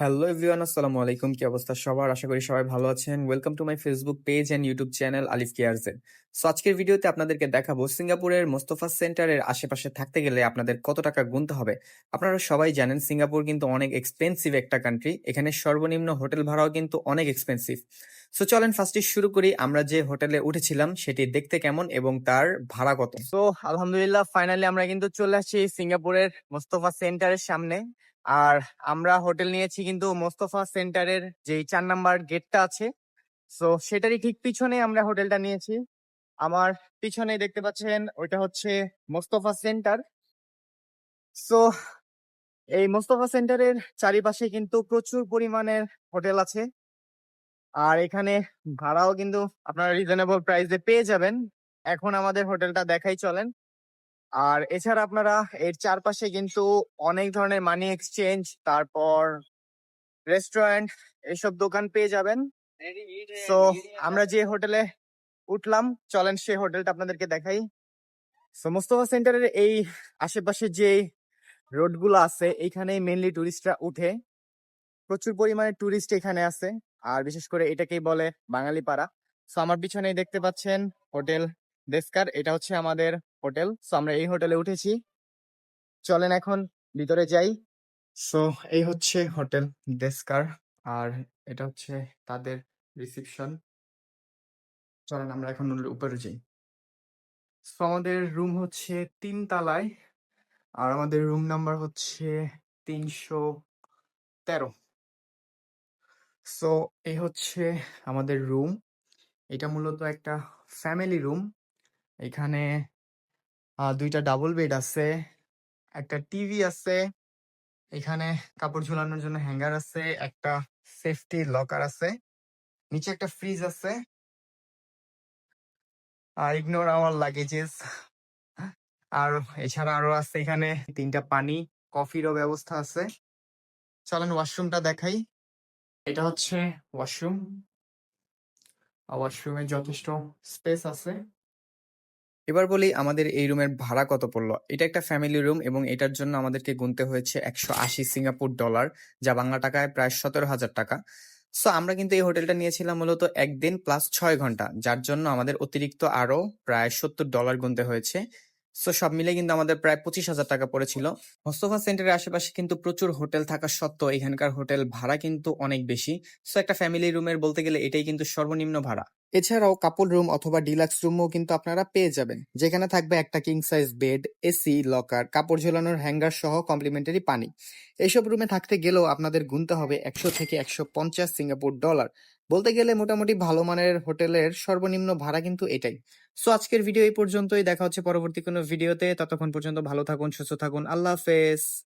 Hello everyone আসসালামু আলাইকুম কি অবস্থা সবার আশা করি সবাই ভালো আছেন welcome to my Facebook page and YouTube channel Alif কেয়ারজেন so আজকের ভিডিওতে আপনাদেরকে দেখাবো সিঙ্গাপুরের মোস্তফা সেন্টারের আশেপাশে থাকতে গেলে আপনাদের কত টাকা গুনতে হবে? আপনারা সবাই জানেন সিঙ্গাপুর কিন্তু অনেক এক্সপেন্সিভ একটা কান্ট্রি এখানে সর্বনিম্ন হোটেল ভাড়াও কিন্তু অনেক এক্সপেন্সিভ সো চলেন ফার্স্টে শুরু করি। আমরা যে হোটেলে উঠেছিলাম, সেটি দেখতে কেমন এবং তার ভাড়া কত? তো আলহামদুলিল্লাহ ফাইনালি আমরা কিন্তু চলে আসছি সিঙ্গাপুরের মোস্তফা সেন্টারের সামনে। আর আমরা হোটেল নিয়েছি কিন্তু মোস্তফা সেন্টারের যে চার নাম্বার গেটটা আছে, সো সেটারই ঠিক পিছনে আমরা হোটেলটা নিয়েছি। আমার পিছনে দেখতে পাচ্ছেন ওইটা হচ্ছে মোস্তফা সেন্টার। সো এই মোস্তফা সেন্টারের চারিপাশে কিন্তু প্রচুর পরিমাণের হোটেল আছে। আর এখানে ভাড়াও কিন্তু আপনারা রিজনেবল প্রাইসে পেয়ে যাবেন। এখন আমাদের হোটেলটা দেখাই চলেন। আর এছাড়া আপনারা এর চারপাশে কিন্তু অনেক ধরনের মানি এক্সচেঞ্জ তারপর রেস্টুরেন্ট এসব দোকান পেয়ে যাবেন। তো আমরা যে হোটেলে উঠলাম, চলেন সেই হোটেলটা আপনাদেরকে দেখাই। সো মোস্তফা সেন্টারের এই আশেপাশে যে রোডগুলো আছে এইখানে মেনলি টুরিস্টরা উঠে। প্রচুর পরিমাণে টুরিস্ট এখানে আছে, আর বিশেষ করে এটাকেই বলে বাঙালি পাড়া সো আমার পিছনেই দেখতে পাচ্ছেন হোটেল দেস্কার এটা হচ্ছে আমাদের হোটেল। সো আমরা এই হোটেলে উঠেছি। চলেন এখন ভিতরে যাই। সো এই হচ্ছে হোটেল ডেস্কার। আর এটা হচ্ছে তাদের রিসিপশন। চলেন আমরা এখন উপরে যাই। সো আমাদের রুম হচ্ছে তিন তালায়। আর আমাদের রুম নাম্বার হচ্ছে তিনশো তেরো। সো এই হচ্ছে আমাদের রুম। এটা মূলত একটা ফ্যামিলি রুম। এখানে দুইটা ডাবল বেড আছে, একটা টিভি আছে, এখানে কাপড় ঝোলানোর জন্য হ্যাঙ্গার আছে, একটা সেফটি লকার আছে, নিচে একটা ফ্রিজ আছে আর ইগনোর আওয়ার লাগেজেস আর এছাড়া আরও আছে এখানে তিনটা পানি কফিরও ব্যবস্থা আছে। চলেন ওয়াশরুমটা দেখাই। এটা হচ্ছে ওয়াশরুম ওয়াশরুমে যথেষ্ট স্পেস আছে। এবার বলি আমাদের এই রুমের ভাড়া কত পড়ল? এটা একটা ফ্যামিলি রুম এবং এটার জন্য আমাদেরকে গুনতে হয়েছে একশো আশি সিঙ্গাপুর ডলার যা বাংলা টাকায় প্রায় সতেরো হাজার টাকা। সো আমরা কিন্তু এই হোটেলটা নিয়েছিলাম মূলত একদিন প্লাস ছয় ঘণ্টা, যার জন্য আমাদের অতিরিক্ত আরও প্রায় সত্তর ডলার গুনতে হয়েছে। সো সব মিলে কিন্তু আমাদের প্রায় পঁচিশ হাজার টাকা পড়েছিল। মোস্তফা সেন্টারের আশেপাশে কিন্তু প্রচুর হোটেল থাকা সত্ত্বেও এখানকার হোটেল ভাড়া কিন্তু অনেক বেশি। সো একটা ফ্যামিলি রুমের বলতে গেলে এটাই কিন্তু সর্বনিম্ন ভাড়া। এছাড়াও কাপল রুম অথবা ডিলাক্স রুমও কিন্তু আপনারা পেয়ে যাবেন। যেখানে থাকবে একটা king size bed AC locker কাপড় ঝোলানোর হ্যাঙ্গার সহ কমপ্লিমেন্টারি পানি। এইসব রুমে থাকতে গেলেও আপনাদের গুনতে হবে একশো থেকে একশো পঞ্চাশ সিঙ্গাপুর ডলার বলতে গেলে মোটামুটি ভালো মানের হোটেলের সর্বনিম্ন ভাড়া কিন্তু এটাই। সো আজকের ভিডিও এই পর্যন্তই। দেখা হচ্ছে পরবর্তী কোনো ভিডিওতে ততক্ষণ পর্যন্ত ভালো থাকুন, সুস্থ থাকুন। আল্লাহ হাফেজ।